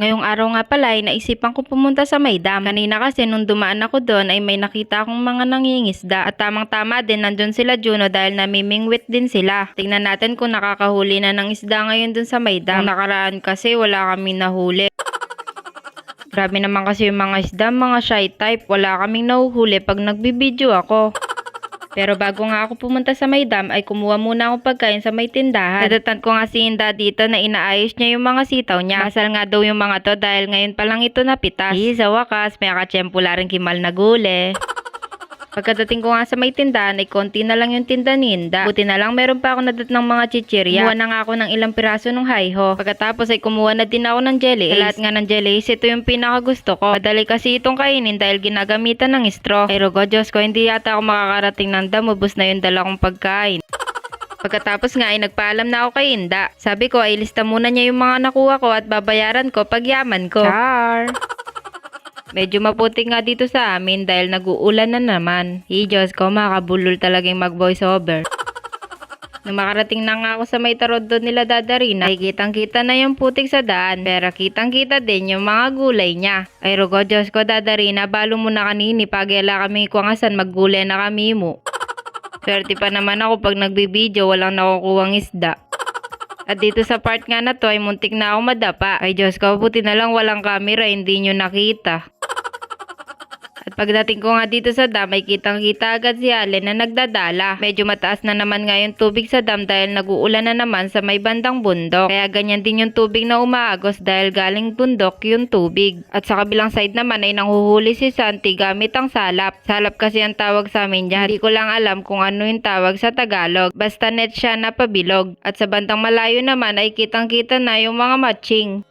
Ngayong araw nga pala ay naisipan ko pumunta sa may dam. Kanina kasi nung dumaan ako doon ay may nakita akong mga nangingisda. At tamang tama din nandun sila Juno dahil namimingwit din sila. Tingnan natin kung nakakahuli na ng isda ngayon dun sa may dam. Nung nakaraan kasi wala kami nahuli. Grabe naman kasi yung mga isda, mga shy type. Wala kaming nahuhuli pag nagbibideo ako. Pero bago nga ako pumunta sa may dam ay kumuha muna ako pagkain sa may tindahan. Nadatan ko nga si Inda dito na inaayos niya yung mga sitaw niya. Masal nga daw yung mga to dahil ngayon pa lang ito napitas. Di, sa wakas, may akatsyempo rin kimal na gule. Pagkadating ko nga sa may tindahan ay konti na lang yung tinda ni Inda. Buti na lang meron pa ako nadat ng mga chichirya. Kumuha na nga ako ng ilang piraso ng hayho. Pagkatapos ay kumuha na din ako ng jelly. Sa lahat nga ng jelly ito yung pinaka gusto ko. Madali kasi itong kainin dahil ginagamitan ng straw. Pero go Diyos ko, hindi yata ako makakarating ng dam. Ubus na yung dala kong pagkain. Pagkatapos nga ay nagpaalam na ako kay Inda. Sabi ko ay lista muna niya yung mga nakuha ko at babayaran ko pag yaman ko. Char! Medyo maputi nga dito sa amin dahil nag-uulan na naman. Hi Diyos ko, makabulol talagang mag-voice over. Nung makarating na nga ako sa may tarod doon nila dadarina, ay kitang kita na yung putik sa daan. Pero kitang kita din yung mga gulay niya. Ay rugo Diyos ko dadarina, balo mo na kanini pagela kami kwangasan maggulay na kami mo. Swerte pa naman ako pag nagbibideo, walang nakukuhang isda. At dito sa part nga na to ay muntik na ako madapa. Ay Diyos ko, buti na lang walang camera, hindi nyo nakita. At pagdating ko nga dito sa dam ay kitang kita agad si Allen na nagdadala. Medyo mataas na naman nga yung tubig sa dam dahil nag-uulan na naman sa may bandang bundok. Kaya ganyan din yung tubig na umaagos dahil galing bundok yung tubig. At sa kabilang side naman ay nanghuhuli si Santi gamit ang salap. Salap kasi ang tawag sa amin dyan. Hindi ko lang alam kung ano yung tawag sa Tagalog. Basta net siya na pabilog. At sa bandang malayo naman ay kitang kita na yung mga matching.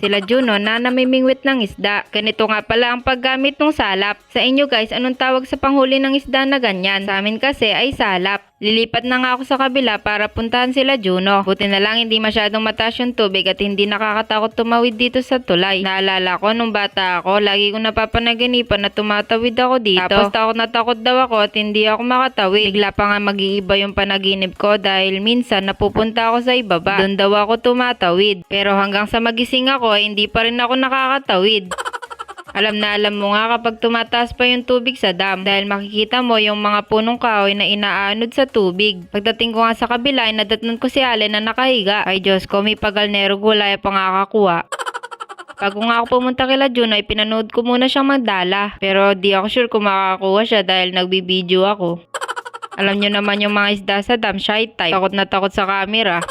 Sila Juno na namimingwit ng isda. Ganito nga pala ang paggamit ng salap. Sa inyo guys, anong tawag sa panghuli ng isda na ganyan? Sa amin kasi ay salap. Lilipat na nga ako sa kabila para puntahan sila Juno. Buti na lang hindi masyadong mataas yung tubig at hindi nakakatakot tumawid dito sa tulay. Naalala ko nung bata ako, lagi ko napapanaginipan na tumatawid ako dito. Tapos takot na takot daw ako at hindi ako makatawid. Bigla pa nga mag-iiba yung panaginip ko dahil minsan napupunta ako sa ibaba. Doon daw ako tumatawid. Pero hanggang sa magising ako, ay hindi pa rin ako nakakatawid. Alam na alam mo nga kapag tumataas pa yung tubig sa dam dahil makikita mo yung mga punong kahoy na inaanod sa tubig. Pagdating ko nga sa kabila nadatnan ko si Allen na nakahiga. Ay Diyos ko, may pagalnero gulay pa nga kakuha. Bago nga ako pumunta kila June ay pinanood ko muna siyang magdala. Pero di ako sure kung makakakuha siya dahil nagbibideo ako. Alam nyo naman yung mga isda sa dam, shy type. Takot na takot sa camera.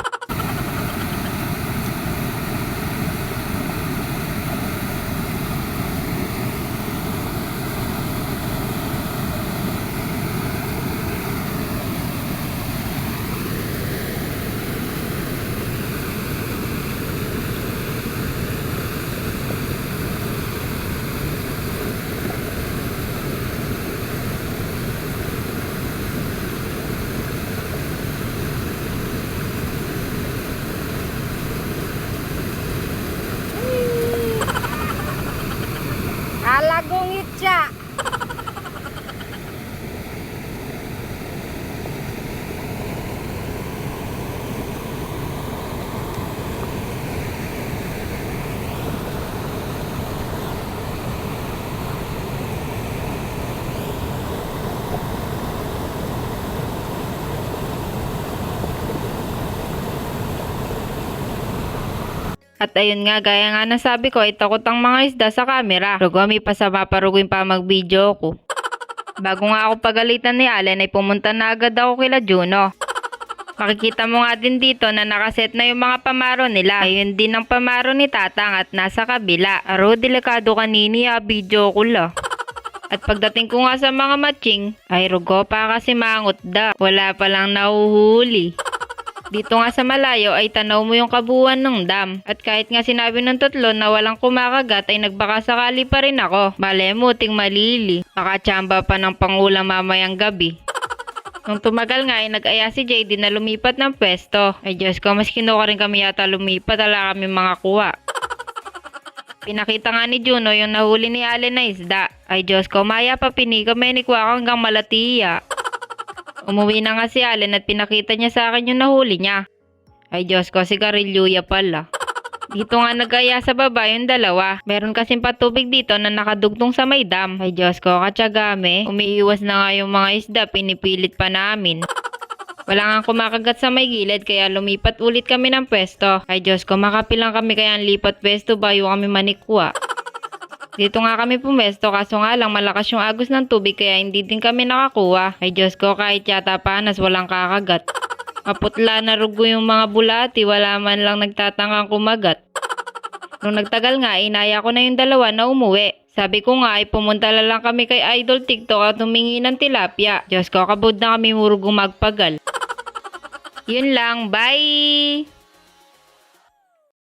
At ayun nga, gaya nga nasabi ko, ay ang mga isda sa camera. Rugami pa sa paparuguin pa mag-video ko. Bago nga ako pagalitan ni Allen ay pumunta na agad ako kila Juno. Makikita mo nga din dito na nakaset na yung mga pamaro nila. Ayun din ang pamaro ni Tatang at nasa kabila. Aro, delikado kanini ah, video ko la. At pagdating ko nga sa mga matching, ay rugo pa kasi mangot da. Wala pa lang nahuhuli. Dito nga sa malayo ay tanaw mo yung kabuuan ng dam. At kahit nga sinabi ng tatlo na walang kumakagat ay nagbaka sakali pa rin ako. Bale muting malili. Nakachamba pa ng pangulam mamayang gabi. Nung tumagal nga ay nag-aya si JD na lumipat ng pwesto. Ay Diyos ko, mas kinuha rin kami yata lumipat. Wala kami mga kuha. Pinakita nga ni Juno yung nahuli ni Allen na isda. Ay Diyos ko, maya pa pinika may nikwa hanggang malatiya. Umuwi na nga si Allen at pinakita niya sa akin yung nahuli niya. Ay Diyos ko, sigarilyo ya pala. Dito nga nagaya sa baba yung dalawa. Meron kasing patubig dito na nakadugtong sa may dam. Ay Diyos ko, katsagami. Umiiwas na nga yung mga isda, pinipilit pa namin. Wala nga kumakagat sa may gilid kaya lumipat ulit kami ng pwesto. Ay Diyos ko, makapilang kami kaya ang lipat pwesto bayo kami manikwa. Dito nga kami pumesto kaso nga lang malakas yung agos ng tubig kaya hindi din kami nakakuha. Ay Diyos ko, kahit yata panas walang kakagat. Kaputla na rugo yung mga bulati, wala man lang nagtatangang kumagat. Nung nagtagal nga, inaya ko na yung dalawa na umuwi. Sabi ko nga ay pumunta lang kami kay Idol TikTok at humingi ng tilapia. Diyos ko, kabod na kami murugong magpagal. Yun lang, bye!